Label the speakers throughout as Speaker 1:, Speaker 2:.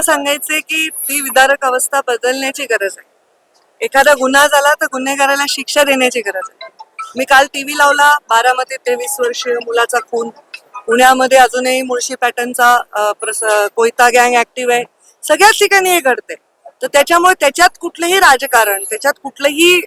Speaker 1: मला सांगायचंय की ती विदारक अवस्था बदलण्याची गरज आहे. एखादा गुन्हा झाला तर गुन्हेगाराला शिक्षा देण्याची गरज आहे. मी काल टीव्ही लावला बारामध्ये तेवीस वर्षीय मुलाचा खून. पुण्यामध्ये अजूनही मुळशी पॅटर्नचा प्रस- कोयता गँग ऍक्टिव्ह आहे. सगळ्याच ठिकाणी हे घडते तर त्याच्यामुळे त्याच्यात कुठलंही राजकारण त्याच्यात कुठलंही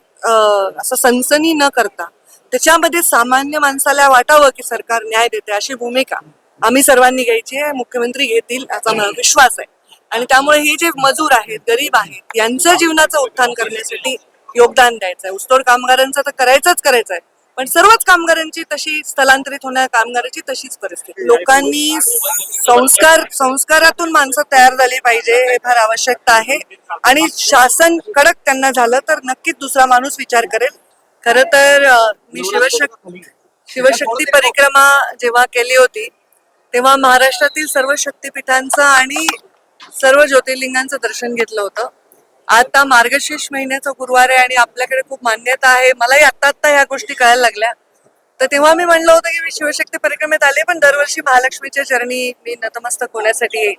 Speaker 1: असं सनसनी न करता त्याच्यामध्ये सामान्य माणसाला वाटावं की सरकार न्याय देते अशी भूमिका आम्ही सर्वांनी घ्यायची आहे मुख्यमंत्री घेतील याचा मला विश्वास आहे. आणि त्यामुळे हे जे मजूर आहेत गरीब आहेत यांचं जीवनाचं उत्थान करण्यासाठी योगदान द्यायचं आहे ऊसतोड कामगारांचं तर करायचंच करायचं आहे पण सर्वच कामगारांची तशी स्थलांतरित होणाऱ्या कामगारांची तशीच परिस्थिती. लोकांनी संस्कार संस्कारातून माणसं तयार झाली पाहिजे हे फार आवश्यकता आहे. आणि शासन कडक त्यांना झालं तर नक्कीच दुसरा माणूस विचार करेल. खर तर मी शिवशक्ती शिवशक्ती परिक्रमा जेव्हा केली होती तेव्हा महाराष्ट्रातील सर्व शक्तीपीठांचं आणि सर्व ज्योतिर्लिंगांचं दर्शन घेतलं होतं. आता मार्गशीर्ष महिन्याचा गुरुवार आहे आणि आपल्याकडे खूप मान्यता आहे. मलाही आत्ता आत्ता ह्या गोष्टी कळायला लागल्या. तर तेव्हा मी म्हणलं होतं की मी शिवशक्ती परिक्रमेत आले पण दरवर्षी महालक्ष्मीच्या चरणी मी नतमस्तक होण्यासाठी येईल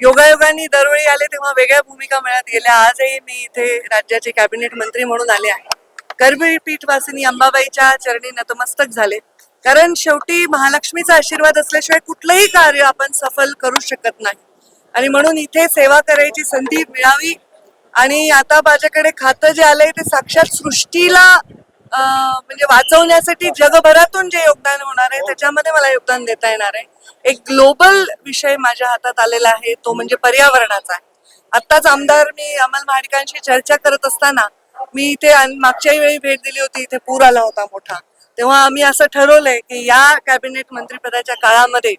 Speaker 1: योगायोगाने दरवेळी आले तेव्हा वेगळ्या भूमिका मिळत गेल्या. आजही मी इथे राज्याचे कॅबिनेट मंत्री म्हणून आले आहे. करबीळ पीठवासिनी अंबाबाईच्या चरणी नतमस्तक झाले. कारण शेवटी महालक्ष्मीचा आशीर्वाद असल्याशिवाय कुठलंही कार्य आपण सफल करू शकत नाही. आणि म्हणून इथे सेवा करायची संधी मिळावी. आणि आता माझ्याकडे खातं जे आलंय ते साक्षात सृष्टीला म्हणजे वाचवण्यासाठी जगभरातून जे योगदान होणार आहे त्याच्यामध्ये मला योगदान देता येणार आहे. एक ग्लोबल विषय माझ्या हातात आलेला आहे तो म्हणजे पर्यावरणाचा आहे. आत्ताच आमदार मी अमल महाडिकांशी चर्चा करत असताना मी इथे मागच्याही वेळी भेट दिली होती इथे पूर आला होता मोठा. तेव्हा आम्ही असं ठरवलंय की या कॅबिनेट मंत्रिपदाच्या काळामध्ये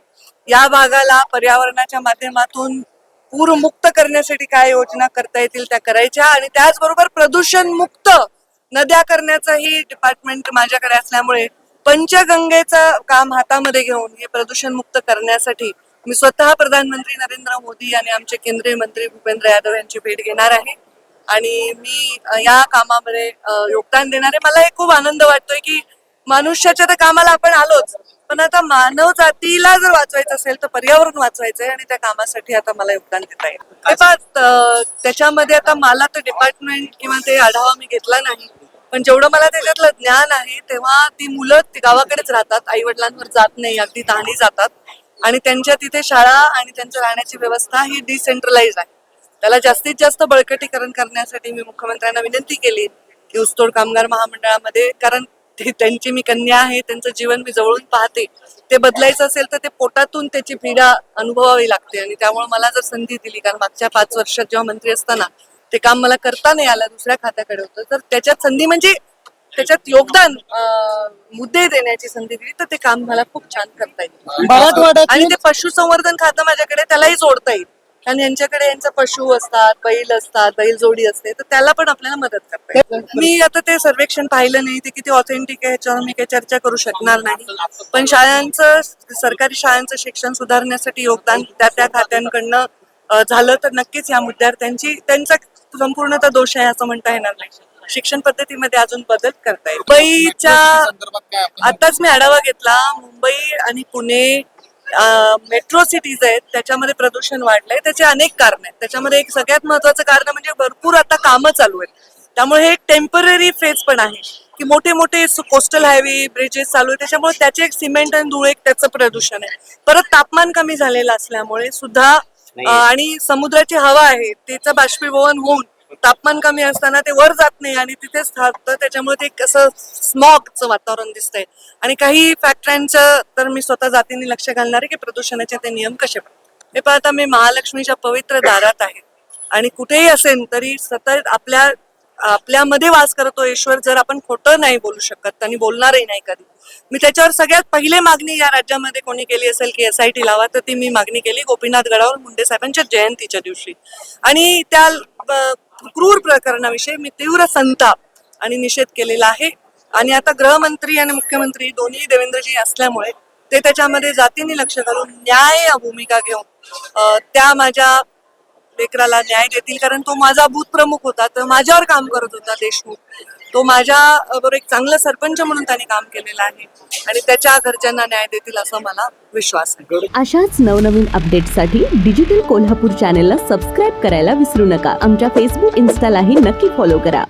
Speaker 1: या भागाला पर्यावरणाच्या माध्यमातून पूरमुक्त करण्यासाठी काय योजना करता येतील त्या करायच्या आणि त्याचबरोबर प्रदूषण मुक्त नद्या करण्याचंही डिपार्टमेंट माझ्याकडे असल्यामुळे पंचगंगेचं काम हातामध्ये घेऊन हे प्रदूषण मुक्त करण्यासाठी मी स्वतः प्रधानमंत्री नरेंद्र मोदी आणि आमचे केंद्रीय मंत्री भूपेंद्र यादव यांची भेट घेणार आहे. आणि मी या कामामध्ये योगदान देणार आहे. मला हे खूप आनंद वाटतोय की मनुष्याच्या तर कामाला आपण आलोच. पण आता मानव जातीला जर वाचवायचं असेल तर पर्यावरण वाचवायचंय आणि त्या कामासाठी आता मला योगदान देता येईल. त्याच्यामध्ये आता मला तर डिपार्टमेंट किंवा ते आढावा मी घेतला नाही. पण जेवढं मला त्याच्यातलं ज्ञान आहे तेव्हा ती मुलं ती गावाकडेच राहतात. आई वडिलांवर जात नाही अगदी तहाणी जातात. आणि त्यांच्या तिथे शाळा आणि त्यांच्या राहण्याची व्यवस्था ही डिसेंट्रलाइज आहे. त्याला जास्तीत जास्त बळकटीकरण करण्यासाठी मी मुख्यमंत्र्यांना विनंती केली की ऊसतोड कामगार महामंडळामध्ये कारण ते त्यांची मी कन्या आहे त्यांचं जीवन मी जवळून पाहते. ते बदलायचं असेल तर ते पोटातून त्याची पीडा अनुभवावी लागते आणि त्यामुळे मला जर संधी दिली कारण मागच्या पाच वर्षात जेव्हा मंत्री असताना ते काम मला करता नाही आलं दुसऱ्या खात्याकडे होतं तर त्याच्यात संधी म्हणजे त्याच्यात योगदान मुद्दे देण्याची संधी दिली तर ते काम मला खूप छान करता येईल. आणि ते पशुसंवर्धन खातं माझ्याकडे त्यालाही जोडता येईल. कारण यांच्याकडे यांचा पशु असतात बैल असतात बैल जोडी असते तर त्याला पण आपल्याला मदत करता मी आता ते सर्वेक्षण पाहिलं नाही ते किती ऑथेंटिक आहे ह्याच्यावर मी काही चर्चा करू शकणार नाही. पण शाळांचं सरकारी शाळांचं शिक्षण सुधारण्यासाठी योगदान त्या त्या खात्यांकडनं झालं तर नक्कीच या मुद्द्यावर त्यांची त्यांचा संपूर्णतः दोष आहे असं म्हणता येणार नाही. शिक्षण पद्धतीमध्ये अजून बदल करता येईल. मुंबईच्या आताच मी आढावा घेतला मुंबई आणि पुणे मेट्रो सिटीज आहेत त्याच्यामध्ये प्रदूषण वाढलंय. त्याचे अनेक कारण आहेत. त्याच्यामध्ये एक सगळ्यात महत्वाचं कारण म्हणजे भरपूर आता कामं चालू आहेत. त्यामुळे हे एक टेंपररी फेज पण आहे की मोठे मोठे कोस्टल हायवे ब्रिजेस चालू आहेत. त्याच्यामुळे त्याचे एक सिमेंट आणि धूळ एक त्याचं प्रदूषण आहे. परत तापमान कमी झालेलं असल्यामुळे सुद्धा आणि समुद्राची हवा आहे त्याचं बाष्पीभवन होऊन तापमान कमी असताना ते वर जात नाही आणि तिथेच थांबतं त्याच्यामुळे ते एक असं स्मॉगचं वातावरण दिसतंय. आणि काही फॅक्टऱ्यांचं तर मी स्वतः जातीने लक्ष घालणार आहे की प्रदूषणाचे ते नियम कसे पाळतात. हे पाहता मी महालक्ष्मीच्या पवित्र दारात आहे. आणि कुठेही असेल तरी सतत आपल्या आपल्यामध्ये वास करतो ईश्वर जर आपण खोटं नाही बोलू शकत आणि बोलणारही नाही कधी. मी त्याच्यावर सगळ्यात पहिले मागणी या राज्यामध्ये कोणी केली असेल की एस आय टी लावा तर ती मी मागणी केली गोपीनाथ गडावर मुंडे साहेबांच्या जयंतीच्या दिवशी. आणि त्या क्रूर प्रकरणाविषयी मी तीव्र संताप आणि निषेध केलेला आहे. आणि आता गृहमंत्री आणि मुख्यमंत्री दोन्ही देवेंद्रजी असल्यामुळे ते त्याच्यामध्ये जातीने लक्ष घालून न्याय भूमिका घेऊन त्या माझ्या लेकराला न्याय देतील. कारण तो माझा भूत प्रमुख होता तर माझ्यावर काम करत होता देशमुख. तो माझ्या बरोबर एक चांगला सरपंच म्हणून त्याने काम केलेलं आहे. आणि त्याच्या घरच्यांना न्याय देतील असं मला विश्वास आहे.
Speaker 2: अशाच नवनवीन अपडेटसाठी डिजिटल कोल्हापूर चॅनेलला सबस्क्राईब करायला विसरू नका. आमच्या फेसबुक इन्स्टालाही नक्की फॉलो करा.